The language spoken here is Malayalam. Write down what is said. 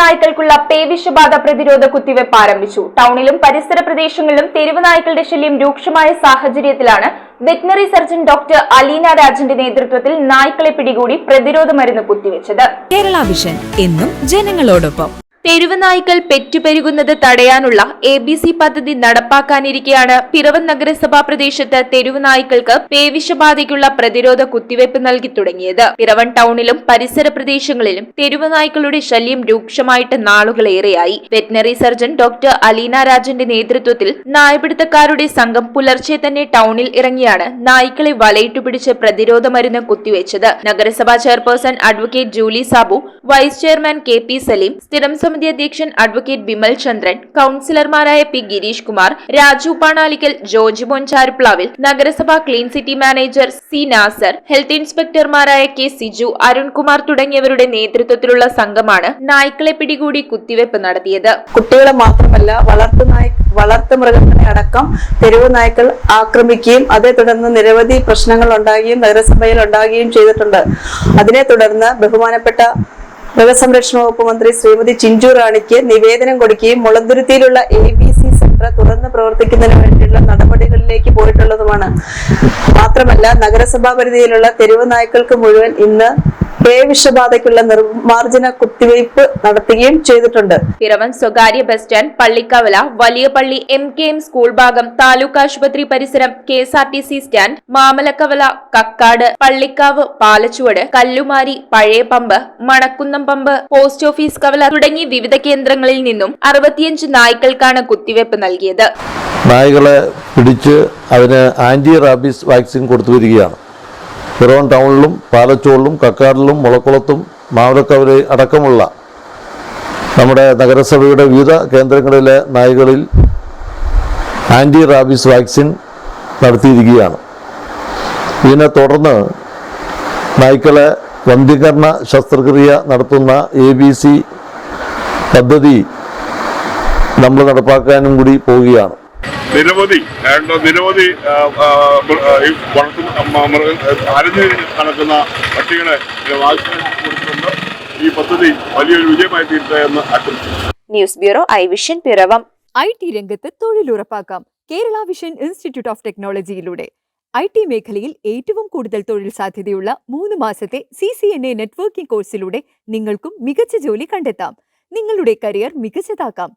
നായ്ക്കൾക്കുള്ള പേവിഷബാധ പ്രതിരോധ കുത്തിവയ്പ് ആരംഭിച്ചു. ടൗണിലും പരിസര പ്രദേശങ്ങളിലും തെരുവ് നായ്ക്കളുടെ ശല്യം രൂക്ഷമായ സാഹചര്യത്തിലാണ് വെറ്റിനറി സർജൻ ഡോക്ടർ അലീന രാജന്റെ നേതൃത്വത്തിൽ നായ്ക്കളെ പിടികൂടി പ്രതിരോധ മരുന്ന് കുത്തിവെച്ചത്. കേരള വിഷൻ എന്നും ജനങ്ങളോടൊപ്പം. തെരുവ് നായ്ക്കൾ പെറ്റുപെരുകുന്നത് തടയാനുള്ള എ ബി സി പദ്ധതി നടപ്പാക്കാനിരിക്കെയാണ് പിറവം നഗരസഭാ പ്രദേശത്ത് തെരുവുനായ്ക്കൾക്ക് പേവിഷബാധയ്ക്കുള്ള പ്രതിരോധ കുത്തിവയ്പ് നൽകി തുടങ്ങിയത്. പിറവൻ ടൗണിലും പരിസര പ്രദേശങ്ങളിലും തെരുവുനായ്ക്കളുടെ ശല്യം രൂക്ഷമായിട്ട് നാളുകളേറെയായി. വെറ്റിനറി സർജൻ ഡോക്ടർ അലീന രാജന്റെ നേതൃത്വത്തിൽ നായപിടുത്തക്കാരുടെ സംഘം പുലർച്ചെ തന്നെ ടൗണിൽ ഇറങ്ങിയാണ് നായ്ക്കളെ വലയിട്ടുപിടിച്ച് പ്രതിരോധ മരുന്ന് കുത്തിവെച്ചത്. നഗരസഭാ chairperson advocate Julie Sabu vice chairman K P Saleem സ്ഥിരം സമിതി അധ്യക്ഷൻ അഡ്വക്കേറ്റ് ബിമൽ ചന്ദ്രൻ കൌൺസിലർമാരായ പി ഗിരീഷ് കുമാർ രാജു പാണാലിക്കൽ ജോർജ് മോൻ ചാരുപ്ലാവിൽ നഗരസഭാ clean city manager C Nasar health ഇൻസ്പെക്ടർമാരായ K Siju Arunkumar തുടങ്ങിയവരുടെ നേതൃത്വത്തിലുള്ള സംഘമാണ് നായ്ക്കളെ പിടികൂടി കുത്തിവയ്പ് നടത്തിയത്. കുട്ടികളെ മാത്രമല്ല വളർത്തു നായ് വളർത്തു മൃഗങ്ങളെ അടക്കം തെരുവ് നായ്ക്കൾ ആക്രമിക്കുകയും അതേ തുടർന്ന് നിരവധി പ്രശ്നങ്ങൾ ഉണ്ടാകുകയും നഗരസഭയിൽ ഉണ്ടാകുകയും ചെയ്തിട്ടുണ്ട്. അതിനെ തുടർന്ന് ബഹുമാനപ്പെട്ട മൃഗസംരക്ഷണ വകുപ്പ് മന്ത്രി ശ്രീമതി ചിഞ്ചു റാണിക്ക് നിവേദനം കൊടുക്കുകയും മുളന്തുരുത്തിയിലുള്ള എ ബി സി സെന്റർ തുറന്ന് പ്രവർത്തിക്കുന്നതിന് വേണ്ടിയുള്ള നടപടികളിലേക്ക് പോയിട്ടുള്ളതുമാണ്. മാത്രമല്ല നഗരസഭാ പരിധിയിലുള്ള തെരുവ് നായ്ക്കൾക്ക് മുഴുവൻ ഇന്ന് പേ വിഷബാധയ്ക്കുള്ള നിർമ്മാർജന കുത്തിവയ്പ് നടത്തുകയും ചെയ്തിട്ടുണ്ട്. പിറവൻ സ്വകാര്യ bus stand Pallikkavala Valiyapalli M K M school ഭാഗം താലൂക്ക് ആശുപത്രി പരിസരം K S R T C stand Mamalakkavala Kakkad Pallikkavu Palachuvadu Kallumari പഴയ pump Manakkunnam pump post office കവല തുടങ്ങി വിവിധ കേന്ദ്രങ്ങളിൽ നിന്നും അറുപത്തിയഞ്ച് നായ്ക്കൾക്കാണ് കുത്തിവയ്പ് നൽകിയത്. നായകളെ പിടിച്ച് അതിന് ആന്റി റാബീസ് വാക്സിൻ കൊടുത്തു വരികയാണ്. പിറവൻ ടൗണിലും പാലച്ചോളിലും കക്കാടിലും മുളക്കുളത്തും മാവലക്കവരെ അടക്കമുള്ള നമ്മുടെ നഗരസഭയുടെ വിവിധ കേന്ദ്രങ്ങളിലെ നായകളിൽ ആന്റി റാബീസ് വാക്സിൻ നടത്തിയിരിക്കുകയാണ്. ഇതിനെ തുടർന്ന് നായ്ക്കളെ വന്ധ്യീകരണ ശസ്ത്രക്രിയ നടത്തുന്ന എ ബി സി പദ്ധതി നമ്മൾ നടപ്പാക്കാനും കൂടി പോവുകയാണ്. നിരവധി നിരവധി ആ, ആ, മൃ- ആ, ഈ വളർത്തു മ- മൃഗ അരഞ്ഞു നടക്കുന്ന പട്ടികളെ വാക്സിനേഷൻ കൊടുത്തുകൊണ്ട് ഈ പദ്ധതി വലിയൊരു വിജയമായി തീരട്ടെ എന്ന് ആശംസിക്കുന്നു. News bureau I vision Piravom. I T രംഗത്ത് തൊഴിലുറപ്പാക്കാം. കേരള വിഷൻ ഇൻസ്റ്റിറ്റ്യൂട്ട് ഓഫ് ടെക്നോളജിയിലൂടെ. ഐ ടി മേഖലയിൽ ഏറ്റവും കൂടുതൽ തൊഴിൽ സാധ്യതയുള്ള മൂന്ന് മാസത്തെ C C N A networking കോഴ്സിലൂടെ നിങ്ങൾക്കും മികച്ച ജോലി കണ്ടെത്താം. നിങ്ങളുടെ കരിയർ മികച്ചതാക്കാം.